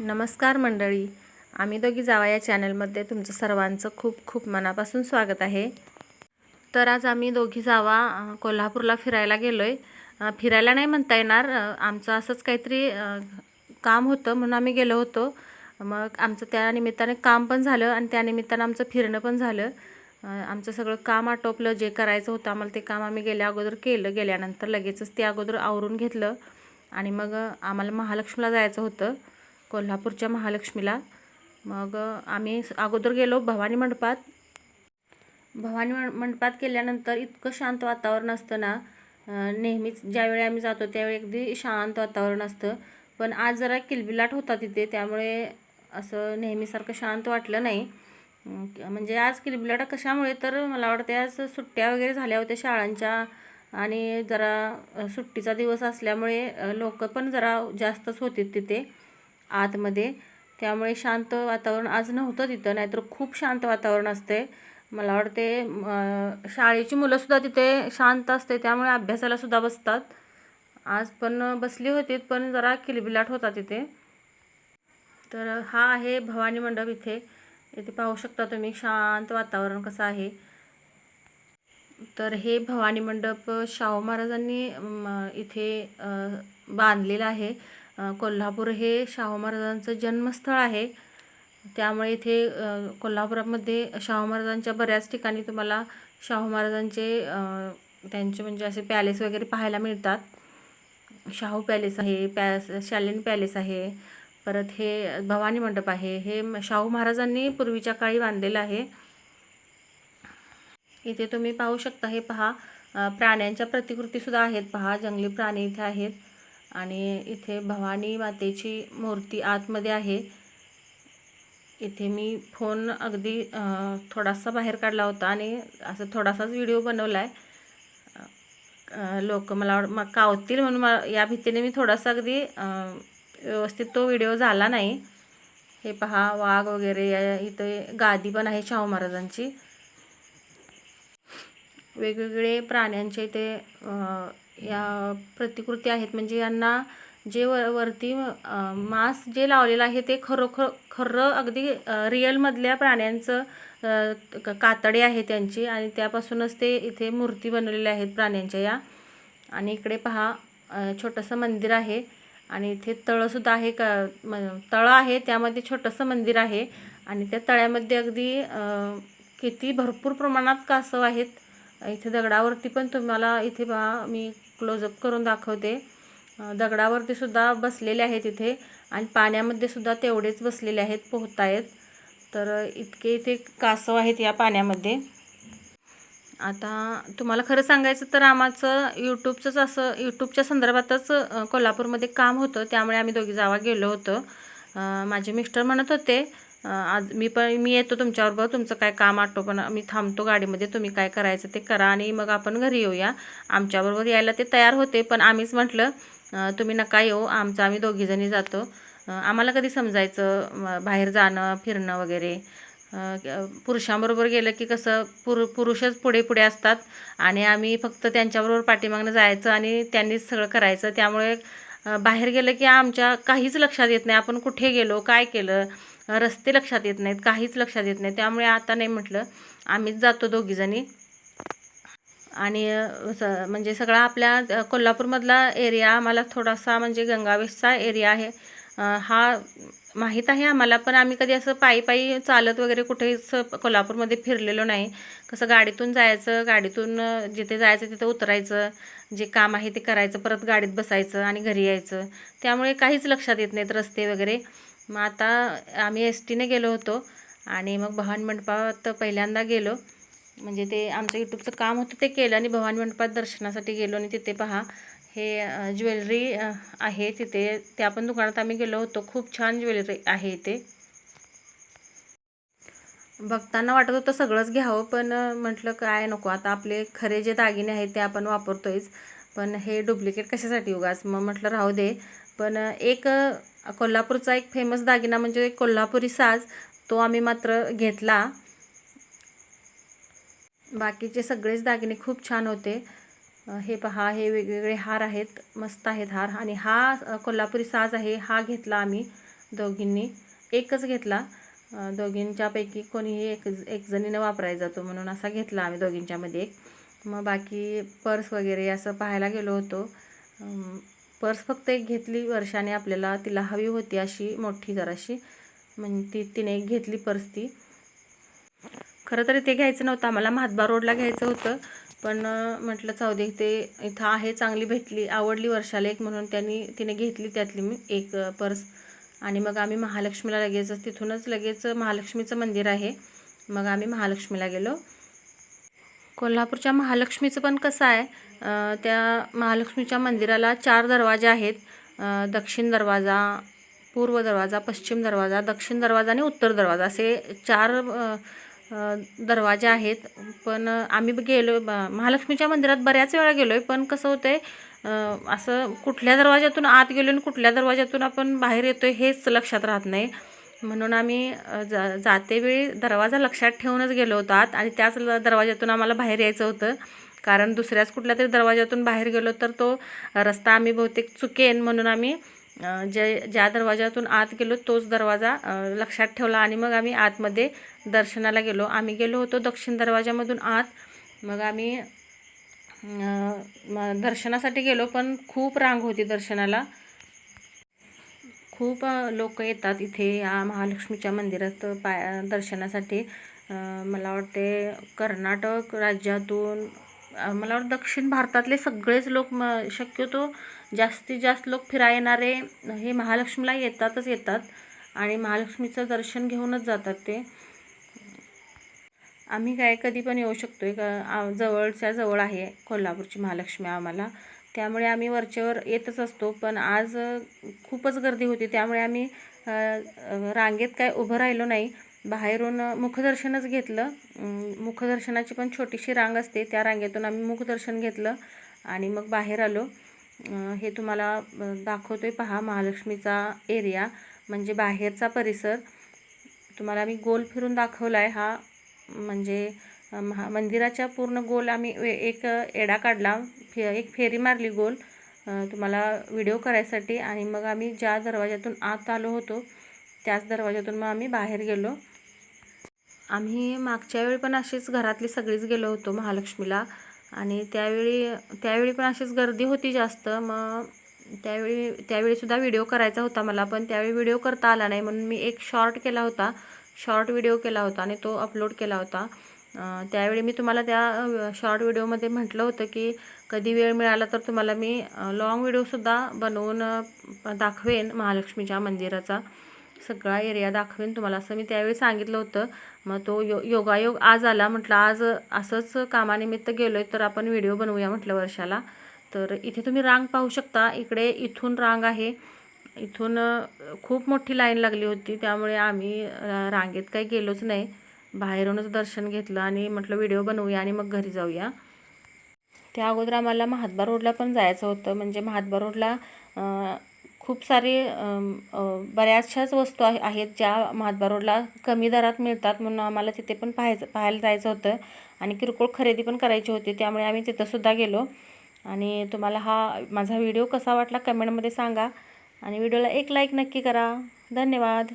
नमस्कार मंडळी. आम्ही दोघी जावा या चॅनलमध्ये तुमचं सर्वांचं खूप खूप मनापासून स्वागत आहे. तर आज आम्ही दोघी जावा कोल्हापूरला फिरायला गेलो आहे फिरायला नाही म्हणता येणार. आमचं असंच काहीतरी काम होतं म्हणून आम्ही गेलो होतो. मग आमचं त्या निमित्ताने काम पण झालं आणि त्या निमित्तानं आमचं फिरणं पण झालं. आमचं सगळं काम आटोपलं. जे करायचं होतं आम्हाला ते काम आम्ही गेल्या अगोदर केलं. गेल्यानंतर लगेचच ते अगोदर आवरून घेतलं. आणि मग आम्हाला महालक्ष्मीला जायचं होतं. कोल्हापूरच्या महालक्ष्मीला. मग आम्ही स- अगोदर गेलो भवानी मंडपात. भवानी मंडपात गेल्यानंतर इतकं शांत वातावरण असतं ना नेहमीच ज्यावेळी आम्ही जातो त्यावेळी अगदी शांत वातावरण असतं. पण आज जरा किलबिलाट होता तिथे त्यामुळे असं नेहमीसारखं शांत वाटलं नाही. म्हणजे आज किलबिलाट कशामुळे तर मला वाटते आज सुट्ट्या वगैरे झाल्या होत्या शाळांच्या आणि जरा सुट्टीचा दिवस असल्यामुळे लोक पण जरा जास्तच होते तिथे. आतमध्ये. त्यामुळे शांत वातावरण आज नव्हतं तिथं नाहीतर खूप शांत वातावरण असते. मला वाटते शाळेची मुलंसुद्धा तिथे शांत असते त्यामुळे अभ्यासाला सुद्धा बसतात. आज पण बसली होती पण जरा किलबिलाट होता तिथे. तर हा आहे भवानी मंडप इथे. इथे पाहू शकता तुम्ही शांत वातावरण कसं आहे. तर हे भवानी मंडप शाहू महाराजांनी इथे बांधलेलं आहे. कोल्हापूर हे शाहू महाराजांचं जन्मस्थळ आहे. त्यामुळे इथे कोल्हापुरामध्ये शाहू महाराजांच्या बऱ्याच ठिकाणी तुम्हाला शाहू महाराजांचे त्यांचे म्हणजे असे पॅलेस वगैरे पाहायला मिळतात. शाहू पॅलेस आहे पॅस शालीन पॅलेस आहे परत हे भवानी मंडप आहे. हे शाहू महाराजांनी पूर्वीच्या काळी बांधलेलं आहे. इथे तुम्ही पाहू शकता हे पहा प्राण्यांच्या प्रतिकृतीसुद्धा आहेत. पहा जंगली प्राणी इथे आहेत. आणि इथे भवानी मातेची मूर्ती आतमध्ये आहे. इथे मी फोन अगदी थोडासा बाहेर काढला होता आणि असं थोडासाच व्हिडिओ बनवला आहे लोक मला मग कावतील म्हणून मा- या भीतीने मी थोडासा अगदी व्यवस्थित तो व्हिडिओ झाला नाही. हे पहा वाघ वगैरे या- इथे गादी पण आहे शाहू महाराजांची. वेगवेगळे प्राण्यांचे इथे या प्रतिकृती आहेत. म्हणजे यांना जे व वरती मास जे लावलेलं आहे ते खरोखर खरं अगदी रिअलमधल्या प्राण्यांचं कातडे कातडी आहे त्यांची आणि त्यापासूनच ते इथे मूर्ती बनवलेल्या आहेत प्राण्यांच्या या. आणि इकडे पहा छोटंसं मंदिर आहे आणि इथे तळंसुद्धा आहे. का म तळं आहे त्यामध्ये छोटंसं मंदिर आहे आणि त्या तळ्यामध्ये अगदी किती भरपूर प्रमाणात कासव आहेत. इथे दगडावरती पण तुम्हाला इथे पहा मी क्लोजअप करून दाखवते. दगडावरती सुद्धा बसलेले आहेत इथे आणि पाण्यामध्ये सुद्धा तेवढेच बसलेले आहेत पोहतायत. तर इतके इथे कासव आहेत या पाण्यामध्ये. आता तुम्हाला खरं सांगायचं तर आम्हाचं यूट्यूबचंच असं यूट्यूबच्या संदर्भातच कोल्हापूरमध्ये काम होतं त्यामुळे आम्ही दोघी जावा गेलो होतो. माझे मिस्टर म्हणत होते आज मी पण मी येतो तुमच्याबरोबर तुमचं काय काम आटो पण मी थांबतो गाडीमध्ये तुम्ही काय करायचं ते करा आणि मग आपण घरी येऊया. आमच्याबरोबर यायला ते तयार होते पण आम्हीच म्हटलं तुम्ही नका येऊ आमचं आम्ही दोघीजणी जातो. आम्हाला कधी समजायचं बाहेर जाणं फिरणं वगैरे. पुरुषांबरोबर गेलं की कसं पुरु पुरुषच पुढे पुढे असतात आणि आम्ही फक्त त्यांच्याबरोबर पाठीमागनं जायचं आणि त्यांनीच सगळं करायचं. त्यामुळे बाहेर गेलं की आमच्या काहीच लक्षात येत नाही आपण कुठे गेलो काय केलं रस्ते लक्षात येत नाहीत काहीच लक्षात येत नाही त्यामुळे आता नाही म्हटलं आम्हीच जातो दोघीजणी आणि स म्हणजे सगळा आपल्या कोल्हापूरमधला एरिया आम्हाला थोडासा म्हणजे गंगावेशचा एरिया आहे. हा माहीत आहे आम्हाला पण आम्ही कधी असं पायी पायी चालत वगैरे कुठेच कोल्हापूरमध्ये फिरलेलो नाही. कसं गाडीतून जायचं गाडीतून जिथे जायचं तिथे उतरायचं जे काम आहे ते करायचं परत गाडीत बसायचं आणि घरी यायचं. त्यामुळे काहीच लक्षात येत नाहीत रस्ते वगैरे. मग आता आम्ही एस टीने गेलो होतो आणि मग भवानी मंडपात पहिल्यांदा गेलो. म्हणजे ते आमचं यूट्यूबचं काम होतं ते केलं आणि भवानी मंडपात दर्शनासाठी गेलो आणि तिथे पहा हे ज्वेलरी आहे तिथे. त्या पण दुकानात आम्ही गेलो होतो. खूप छान ज्वेलरी आहे इथे. बघताना वाटत होतं सगळंच घ्यावं पण म्हटलं काय नको. आता आपले खरे जे दागिने आहेत ते आपण वापरतोयच. पण हे डुप्लिकेट कशासाठी उगाच? मग म्हटलं राहू दे. पण एक कोल्हापूरचा एक फेमस दागिना म्हणजे कोल्हापुरी साज तो आम्ही मात्र घेतला. बाकीचे सगळेच दागिने खूप छान होते. हे पहा हे वेगवेगळे हार आहेत मस्त आहेत हार. आणि हा कोल्हापुरी साज आहे हा घेतला आम्ही दोघींनी. एकच घेतला. दोघींच्यापैकी कोणीही एक एक जणीनं वापरायचा जातो म्हणून असा घेतला आम्ही दोघींच्यामध्ये एक. मग बाकी पर्स वगैरे असं पाहायला गेलो होतो. पर्स फक्त एक घेतली वर्षाने आपल्याला तिला हवी होती अशी मोठी जराशी. म्हणजे ती तिने एक घेतली पर्स ती. खरं तर इथे घ्यायचं नव्हतं. आम्हाला महात्बा रोडला घ्यायचं होतं. पण म्हटलं जाऊ दे ते इथं आहे चांगली भेटली आवडली वर्षाला एक म्हणून त्यांनी तिने घेतली त्यातली मी एक पर्स. आणि मग आम्ही महालक्ष्मीला लगेच तिथूनच लगेच महालक्ष्मीचं मंदिर आहे. मग आम्ही महालक्ष्मीला गेलो. कोल्हापूरच्या महालक्ष्मीचं पण कसं आहे त्या महालक्ष्मीच्या मंदिराला चार दरवाजे आहेत. दक्षिण दरवाजा पूर्व दरवाजा पश्चिम दरवाजा दक्षिण दरवाजा आणि उत्तर दरवाजा. असे चार दरवाजे आहेत. पण आम्ही गेलो महालक्ष्मीच्या मंदिरात बऱ्याच वेळा गेलो आहे पण कसं होतं आहे असं कुठल्या दरवाज्यातून आत गेलो आणि कुठल्या दरवाज्यातून आपण बाहेर येतो आहे हेच लक्षात राहत नाही. म्हणून आम्ही जा जातेवेळी दरवाजा लक्षात ठेवूनच गेलो होतो आत आणि त्याच दरवाज्यातून आम्हाला बाहेर यायचं होतं. कारण दुसऱ्याच कुठल्या तरी दरवाज्यातून बाहेर गेलो तर तो रस्ता आम्ही बहुतेक चुकेन म्हणून आम्ही जे ज्या दरवाज्यातून आत गेलो तोच दरवाजा लक्षात ठेवला आणि मग आम्ही आतमध्ये दर्शनाला गेलो. आम्ही गेलो होतो दक्षिण दरवाजामधून आत. मग आम्ही दर्शनासाठी गेलो पण खूप रांग होती दर्शनाला. खूप लोक येतात इथे या महालक्ष्मीच्या मंदिरात पाय दर्शनासाठी. मला वाटते कर्नाटक राज्यातून मला वाटतं दक्षिण भारतातले सगळेच लोक म शक्यतो जास्तीत जास्त लोक फिरा येणारे हे महालक्ष्मीला येतातच येतात आणि महालक्ष्मीचं दर्शन घेऊनच जातात ते. आम्ही काय कधी पण येऊ शकतो आहे का जवळच्या जवळ आहे कोल्हापूरची महालक्ष्मी आम्हाला. त्यामुळे आम्ही वरचेवर येतच असतो पण आज खूपच गर्दी होती. त्यामुळे आम्ही रांगेत काय उभं राहिलो नाही. बाहेरून मुखदर्शनच घेतलं. मुखदर्शनाची पण छोटीशी रांग असते. त्या रांगेतून आम्ही मुखदर्शन घेतलं आणि मग बाहेर आलो. हे तुम्हाला दाखवतो दाखवतोय पहा महालक्ष्मीचा एरिया म्हणजे बाहेरचा परिसर. तुम्हाला आम्ही गोल फिरून दाखवला आहे हा म्हणजे महा मंदिराच्या पूर्ण गोल आम्ही वे- एक एडा काढला. फे एक फेरी मारली गोल तुम्हाला व्हिडिओ करायसाठी. आणि मग आम्ही ज्या दरवाज्यातून आत आलो होतो त्याच दरवाज्यातून मग आम्ही बाहेर गेलो. आम्ही मागच्या वेळी पण अशीच घरातली सगळीच गेलो होतो महालक्ष्मीला. आणि त्यावेळी त्यावेळी पण अशीच गर्दी होती जास्त. मग त्यावेळी त्यावेळीसुद्धा व्हिडिओ करायचा होता मला पण त्यावेळी व्हिडिओ करता आला नाही. म्हणून मी एक शॉर्ट केला होता. शॉर्ट व्हिडिओ केला होता आणि तो अपलोड केला होता. त्यावेळी मी तुम्हाला त्या शॉर्ट व्हिडिओमध्ये म्हटलं होतं की कधी वेळ मिळाला तर तुम्हाला मी लॉंग व्हिडिओसुद्धा बनवून दाखवेन महालक्ष्मीच्या मंदिराचा. सगळा एरिया दाखवेन तुम्हाला. असं मी त्यावेळी सांगितलं होतं. मग तो यो योगायोग आज आला. म्हटलं आज असंच कामानिमित्त गेलो आहे तर आपण व्हिडिओ बनवूया म्हटलं वर्षाला. तर इथे तुम्ही रांग पाहू शकता. इकडे इथून रांग आहे. इथून खूप मोठी लाईन लागली होती. त्यामुळे आम्ही रांगेत काही गेलोच नाही. बाहेरूनच दर्शन घेतलं आणि म्हटलं व्हिडिओ बनवूया आणि मग घरी जाऊया. त्या अगोदर आम्हाला महात्मा रोडला पण जायचं होतं. म्हणजे महात्मा रोडला खूप सारे बऱ्याचशाच वस्तू आहे आहेत ज्या महात्मा रोडला कमी दरात मिळतात म्हणून आम्हाला तिथे पण पाहायचं पाहायला जायचं होतं. आणि किरकोळ खरेदी पण करायची होती त्यामुळे आम्ही तिथंसुद्धा गेलो. आणि तुम्हाला हा माझा व्हिडिओ कसा वाटला कमेंटमध्ये सांगा. आणि व्हिडिओला एक लाईक नक्की करा. धन्यवाद.